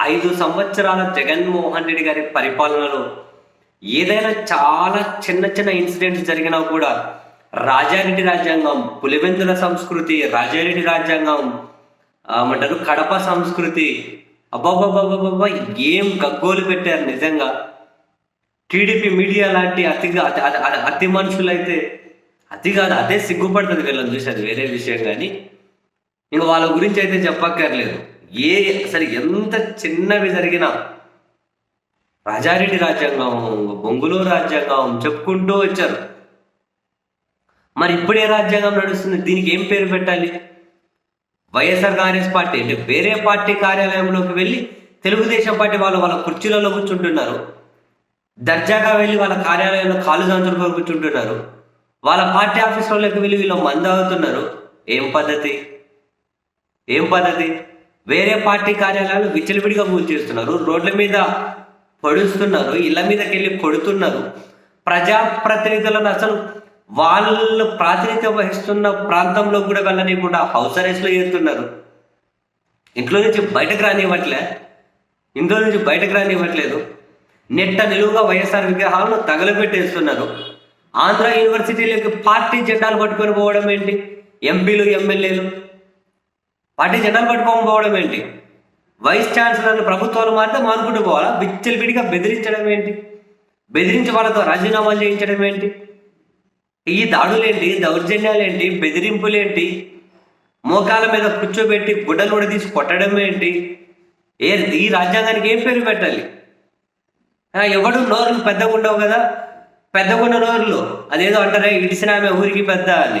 ఐదు సంవత్సరాల జగన్మోహన్ రెడ్డి గారి పరిపాలనలో ఏదైనా చాలా చిన్న చిన్న ఇన్సిడెంట్స్ జరిగినా కూడా రాజారెడ్డి రాజ్యాంగం పులివెందుల సంస్కృతి రాజారెడ్డి రాజ్యాంగం ఏమంటారు కడప సంస్కృతి అబ్బాబ్బాబ్బాబ్బా ఏం గగ్గోలు పెట్టారు నిజంగా. టీడీపీ మీడియా లాంటి అతిగా అతి అతి- అతి మనుషులైతే అతి కాదు అదే సిగ్గుపడుతుంది వీళ్ళని చూసి వేరే విషయం కానీ. ఇంకా వాళ్ళ గురించి అయితే చెప్పక్కర్లేదు. ఏ అసలు ఎంత చిన్నవి జరిగినా రాజారెడ్డి రాజ్యాంగం బొంగులో రాజ్యాంగం చెప్పుకుంటూ వచ్చారు. మరి ఇప్పుడు ఏ రాజ్యాంగం నడుస్తుంది దీనికి ఏం పేరు పెట్టాలి? వైఎస్ఆర్ కాంగ్రెస్ పార్టీ అంటే వేరే పార్టీ కార్యాలయంలోకి వెళ్ళి తెలుగుదేశం పార్టీ వాళ్ళు వాళ్ళ కుర్చీలలో కూర్చుంటున్నారు. దర్జాగా వెళ్ళి వాళ్ళ కార్యాలయంలో కాలు జాంచులు కూర్చుంటున్నారు. వాళ్ళ పార్టీ ఆఫీసులోకి వెళ్ళి వీళ్ళు మంద అవుతున్నారు ఏం పద్ధతి? ఏం పద్ధతి? వేరే పార్టీ కార్యాలయాలు విచ్చలవిడిగా చేస్తున్నారు. రోడ్ల మీద పడుస్తున్నారు. ఇళ్ళ మీదకి వెళ్ళి కొడుతున్నారు. ప్రజాప్రతినిధులను అసలు వాళ్ళు ప్రాతినిధ్యం వహిస్తున్న ప్రాంతంలో కూడా వెళ్ళనీయకుండా హౌస్ అరెస్ట్లో చేస్తున్నారు ఇంట్లో నుంచి బయటకు రానివ్వట్లే. ఇంట్లో నుంచి బయటకు రానివ్వట్లేదు. నెట్ట నిలువుగా వైఎస్ఆర్ విగ్రహాలను తగలబెట్టేస్తున్నారు. ఆంధ్ర యూనివర్సిటీలోకి పార్టీ జెండాలు పట్టుకొని పోవడం ఏంటి? ఎంపీలు ఎమ్మెల్యేలు పార్టీ జెండాలు పట్టుకోకుండా పోవడం ఏంటి? వైస్ ఛాన్సలర్లు ప్రభుత్వాలు మారితే మానుకుంటూ పోవాలా? విచ్చలు విడిగా బెదిరించడం ఏంటి? బెదిరించి వాళ్ళతో రాజీనామాలు చేయించడం ఏంటి? ఈ దాడులేంటి? దౌర్జన్యాలేంటి? బెదిరింపులేంటి? మోకాల మీద కూర్చోబెట్టి గుడ్డలు కూడా తీసి కొట్టడం ఏంటి? ఏ ఈ రాజ్యాంగానికి ఏం పేరు పెట్టాలి? ఎవడు నోరులు పెద్దగా ఉండవు కదా? పెద్దగున్న నోరులు. అదేదో అంటారే ఇడిసిన ఆమె ఊరికి పెద్ద అని.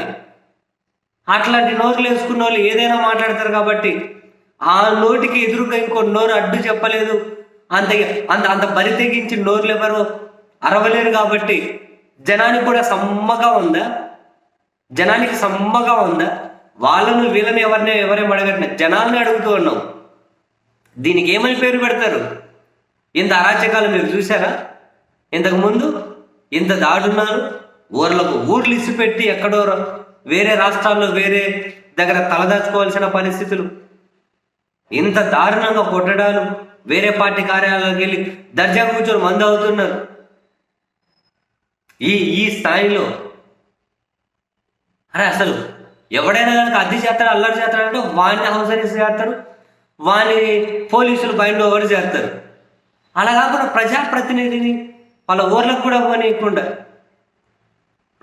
అట్లాంటి నోట్లు వేసుకున్న వాళ్ళు ఏదైనా మాట్లాడతారు కాబట్టి ఆ నోటికి ఎదురుగా ఇంకో నోరు అడ్డు చెప్పలేదు. అంత అంత అంత బరి తెగించి నోరులు ఎవరు అరవలేరు కాబట్టి జనానికి కూడా సమ్మగా ఉందా? జనానికి సమ్మగా ఉందా? వాళ్ళను వీళ్ళని ఎవరిని ఎవరేం అడగట్లేదు జనాల్ని అడుగుతూ ఉన్నాం. దీనికి ఏమని పేరు పెడతారు? ఇంత అరాచకాలు మీరు చూసారా ఇంతకుముందు ఇంత దాడున్నారు. ఊర్లకు ఊర్లు ఇసిపెట్టి ఎక్కడో వేరే రాష్ట్రాల్లో వేరే దగ్గర తలదాచుకోవాల్సిన పరిస్థితులు. ఇంత దారుణంగా కొట్టడాలు వేరే పార్టీ కార్యాలయాలకు వెళ్ళి దర్జా కూర్చొని మందు అవుతున్నారు. ఈ ఈ స్థాయిలో అరే అసలు ఎవడైనా కనుక అద్దె చేస్తాడు అల్లరి చేస్తాడంటే వాడిని హౌస్ అరెస్ట్ చేస్తారు వాళ్ళని పోలీసులు బయట ఓవర్ చేస్తారు. అలా కాకుండా ప్రజాప్రతినిధిని వాళ్ళ ఊర్లకు కూడా పోనీయకుండా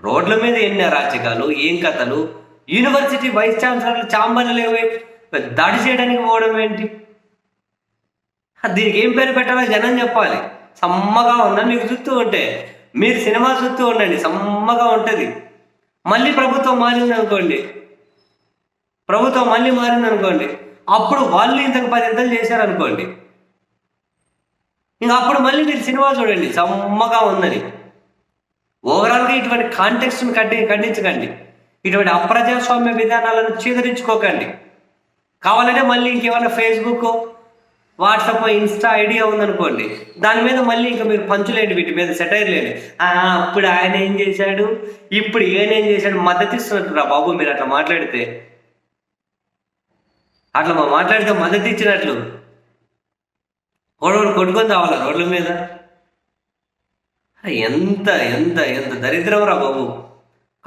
రోడ్ల మీద ఎన్ని అరాచకాలు ఏం కథలు? యూనివర్సిటీ వైస్ ఛాన్సలర్లు చాంబర్లు లేవే దాడి చేయడానికి పోవడం ఏంటి? దీనికి ఏం పేరు పెట్టాలో జనం చెప్పాలి. సమ్మగా ఉన్నా మీకు చూస్తూ ఉంటే మీరు సినిమా చూస్తూ ఉండండి సమ్మగా ఉంటుంది. మళ్ళీ ప్రభుత్వం మారింది అనుకోండి ప్రభుత్వం మళ్ళీ మారింది అనుకోండి అప్పుడు వాళ్ళు ఇంతకు పదింతలు చేశారనుకోండి. ఇంకా అప్పుడు మళ్ళీ మీరు సినిమా చూడండి సమ్మగా ఉందని ఓవరాల్గా ఇటువంటి కాంటెక్స్ట్ని కట్టి ఖండించకండి. ఇటువంటి అప్రజాస్వామ్య విధానాలను చీదరించుకోకండి. కావాలంటే మళ్ళీ ఇంకేమైనా ఫేస్బుక్ వాట్సాప్ ఇన్స్టా ఐడియా ఉందనుకోండి. దాని మీద మళ్ళీ ఇంకా మీరు పంచులేండి వీటి మీద సెటైర్ లేండి. అప్పుడు ఆయన ఏం చేశాడు? ఇప్పుడు ఈయన ఏం చేశాడు? మద్దతు ఇస్తున్నట్టు రా బాబు మీరు అట్లా మాట్లాడితే. అట్లా మా మాట్లాడితే మద్దతు ఇచ్చినట్లు. గొడవలు కొట్టుకొని రావాలా రోడ్ల మీద? ఎంత ఎంత ఎంత దరిద్రవరా బాబు.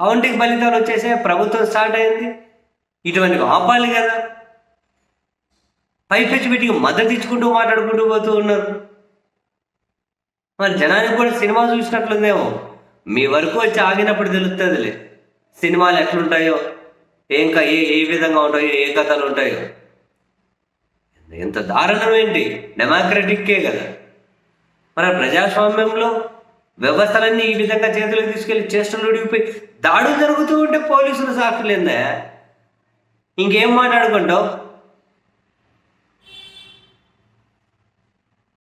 కౌంటింగ్ ఫలితాలు వచ్చేసే ప్రభుత్వం స్టార్ట్ అయింది. ఇటువంటి ఆపాలి కదా. పైపెచ్చి పెట్టి మద్దతు ఇచ్చుకుంటూ మాట్లాడుకుంటూ పోతూ ఉన్నారు. మరి జనానికి కూడా సినిమా చూసినట్లుందేమో. మీ వరకు వచ్చి ఆగినప్పుడు తెలుస్తుందిలే సినిమాలు ఎట్లుంటాయో ఏం ఏ ఏ విధంగా ఉంటాయో ఏ కథలు ఉంటాయో. ఎంత దారుణం ఏంటి? డెమోక్రటిక్కే కదా. మన ప్రజాస్వామ్యంలో వ్యవస్థలన్నీ ఈ విధంగా చేతులకు తీసుకెళ్ళి చేష్టలు ఉడిగిపోయి దాడులు జరుగుతూ ఉంటే పోలీసులు సాక్షులేందా? ఇంకేం మాట్లాడుకుంటావు?